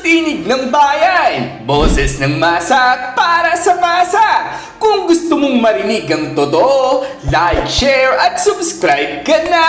tinig ng bayan, boses ng masa para sa masa. Kung gusto mong marinig ang totoo, like, share at subscribe ka na!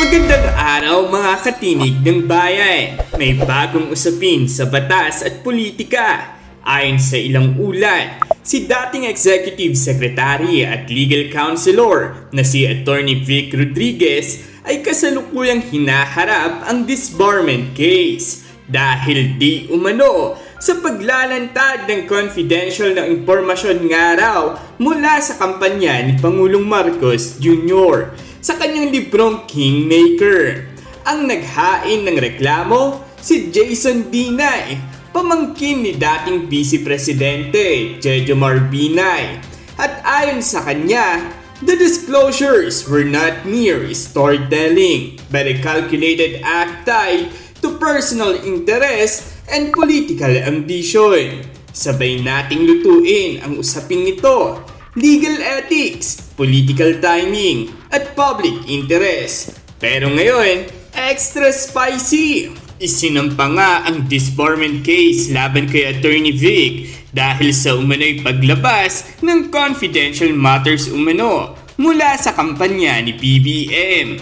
Magandang araw mga katinig ng bayan. May bagong usapin sa batas at politika. Ayon sa ilang ulat, si dating Executive Secretary at Legal Counselor na si Attorney Vic Rodriguez ay kasalukuyang hinaharap ang disbarment case dahil di umano sa paglalantad ng confidential na impormasyon nga raw mula sa kampanya ni Pangulong Marcos Jr. sa kanyang librong Kingmaker. Ang naghain ng reklamo si Jason Dinay, pamangkin ni dating Vice Presidente Jejo Marbinay. At ayon sa kanya, The disclosures were not mere storytelling, but a calculated act tied to personal interest and political ambition. Sabay nating lutuin ang usaping ito, legal ethics, political timing, at public interest. Pero ngayon, extra spicy! Isinampa nga ang disbarment case laban kay Attorney Vic dahil sa umano'y paglabas ng confidential matters umano mula sa kampanya ni PBM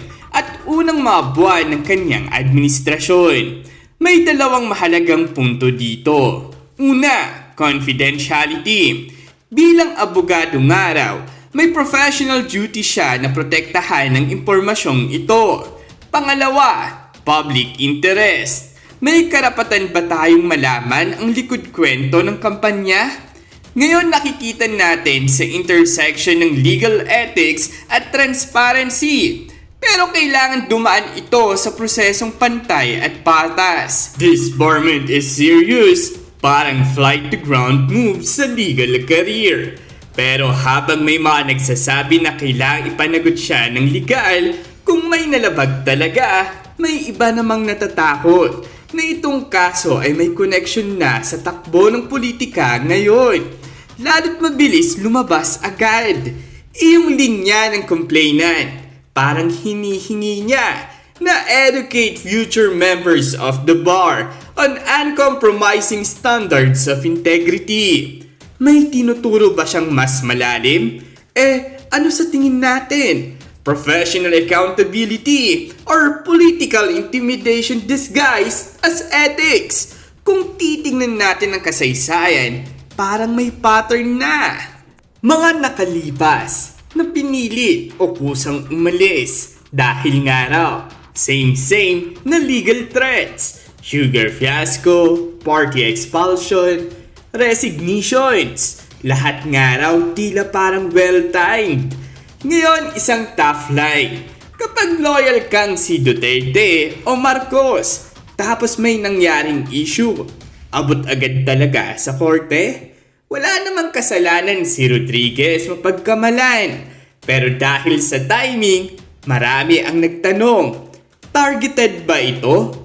unang mga buwan ng kanyang administrasyon. May dalawang mahalagang punto dito. Una, confidentiality. Bilang abogado nga raw, may professional duty siya na protektahan ng impormasyong ito. Pangalawa, public interest. May karapatan ba tayong malaman ang likod kwento ng kampanya? Ngayon nakikita natin sa intersection ng legal ethics at transparency. Pero kailangan dumaan ito sa prosesong pantay at patas. Disbarment is serious, parang flight to ground move sa legal career. Pero habang may mga nagsasabi na kailangang ipanagot siya ng legal, kung may nalabag talaga, may iba namang natatakot na itong kaso ay may connection na sa takbo ng politika ngayon. Lalo't mabilis lumabas agad. Iyong linya ng complainant, parang hinihingi niya na educate future members of the bar on uncompromising standards of integrity. May tinuturo ba siyang mas malalim? Eh, ano sa tingin natin? Professional accountability or political intimidation disguised as ethics? Kung titingnan natin ang kasaysayan, parang may pattern na. Mga nakalipas na pinili o kusang umalis dahil nga raw same-same na legal threats, sugar fiasco, party expulsion, resignations, lahat nga raw tila parang well-timed. Ngayon, isang tough line. Kapag loyal kang si Duterte o Marcos, tapos may nangyaring issue, abot agad talaga sa korte? Wala namang kasalanan si Rodriguez mapagkamalan. Pero dahil sa timing, marami ang nagtanong, targeted ba ito?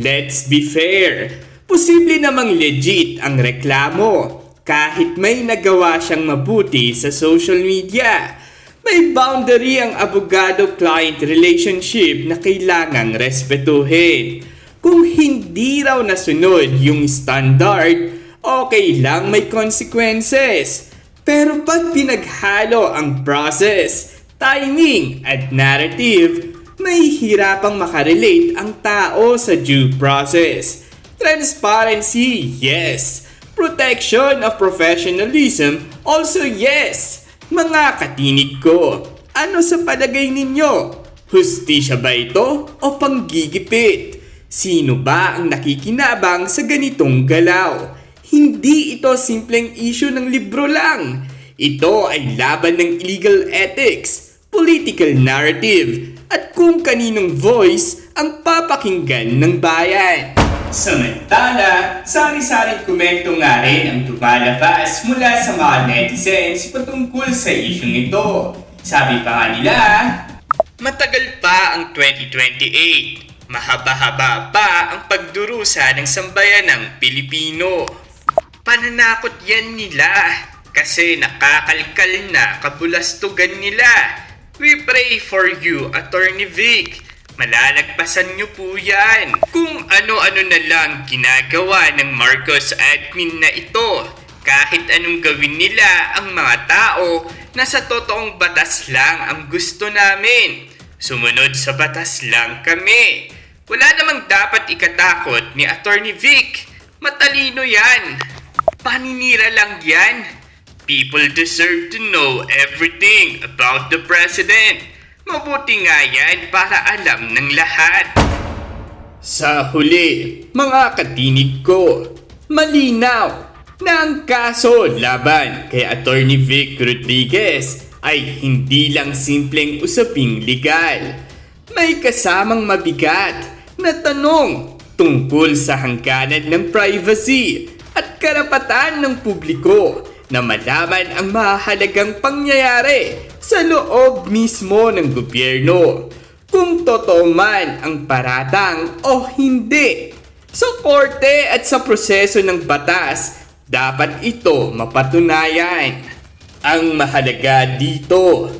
Let's be fair. Posible namang legit ang reklamo kahit may nagawa siyang mabuti sa social media. May boundary ang abogado-client relationship na kailangang respetuhin. Kung hindi raw nasunod yung standard, okay lang may consequences. Pero pag pinaghalo ang process, timing at narrative, may hirapang makarelate ang tao sa due process. Transparency, yes. Protection of professionalism, also yes. Mga katinig ko, ano sa palagay ninyo? Hustisya ba ito o panggigipit? Sino ba ang nakikinabang sa ganitong galaw? Hindi ito simpleng issue ng libro lang. Ito ay laban ng illegal ethics, political narrative, at kung kaninong voice ang papakinggan ng bayan. Samantala, sari-saring komento nga rin ang tumalabas mula sa mga netizens patungkol sa isyong ito. Sabi pa nga nila, Matagal pa ang 2028. Mahaba-haba pa ang pagdurusa ng sambayan ng Pilipino. Pananakot yan nila kasi nakakalkal na kabulastugan nila. We pray for you, Attorney Vic. Malalagpasan niyo po yan. Kung ano-ano na lang ginagawa ng Marcos admin na ito. Kahit anong gawin nila ang mga tao na sa totoong batas lang ang gusto namin. Sumunod sa batas lang kami. Wala namang dapat ikatakot ni Attorney Vic. Matalino yan. Paninira lang yan. People deserve to know everything about the president. Mabuti nga yan para alam ng lahat. Sa huli, mga katinig ko, malinaw na ang kaso laban kay Attorney Vic Rodriguez ay hindi lang simpleng usaping legal. May kasamang mabigat na tanong tungkol sa hangganan ng privacy at karapatan ng publiko na malaman ang mahalagang pangyayari sa loob mismo ng gobyerno. Kung totoo man ang paratang o hindi. Sa korte at sa proseso ng batas, dapat ito mapatunayan. Ang mahalaga dito,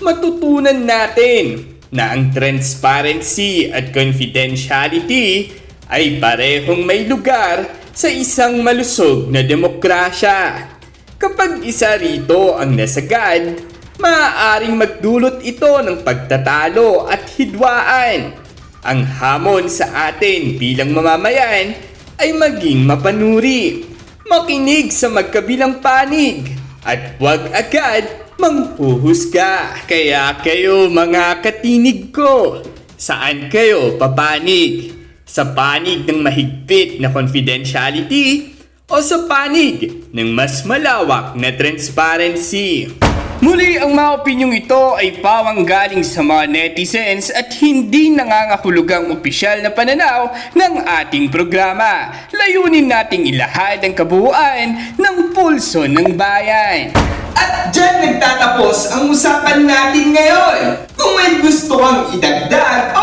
matutunan natin na ang transparency at confidentiality ay parehong may lugar sa isang malusog na demokrasya. Kapag isa rito ang nasagad, maaaring magdulot ito ng pagtatalo at hidwaan. Ang hamon sa atin bilang mamamayan ay maging mapanuri, makinig sa magkabilang panig, at huwag agad manghuhusga. Kaya kayo mga katinig ko, saan kayo papanig? Sa panig ng mahigpit na confidentiality o sa panig ng mas malawak na transparency? Muli ang mga opinyong ito ay pawang galing sa mga netizens at hindi nangangahulugang opisyal na pananaw ng ating programa. Layunin nating ilahad ang kabuuan ng pulso ng bayan. At dyan nagtatapos ang usapan natin ngayon. Kung may gusto kang idagdag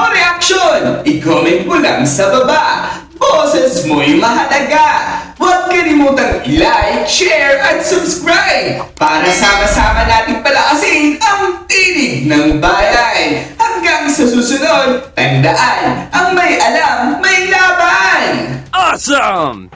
reaksyon, i-comment mo lang sa baba. Boses mo'y mahalaga. Huwag kalimutang i-like, share, at subscribe para sama-sama nating palakasin ang tinig ng bayan. Hanggang sa susunod, tandaan, ang may alam, may laban! Awesome!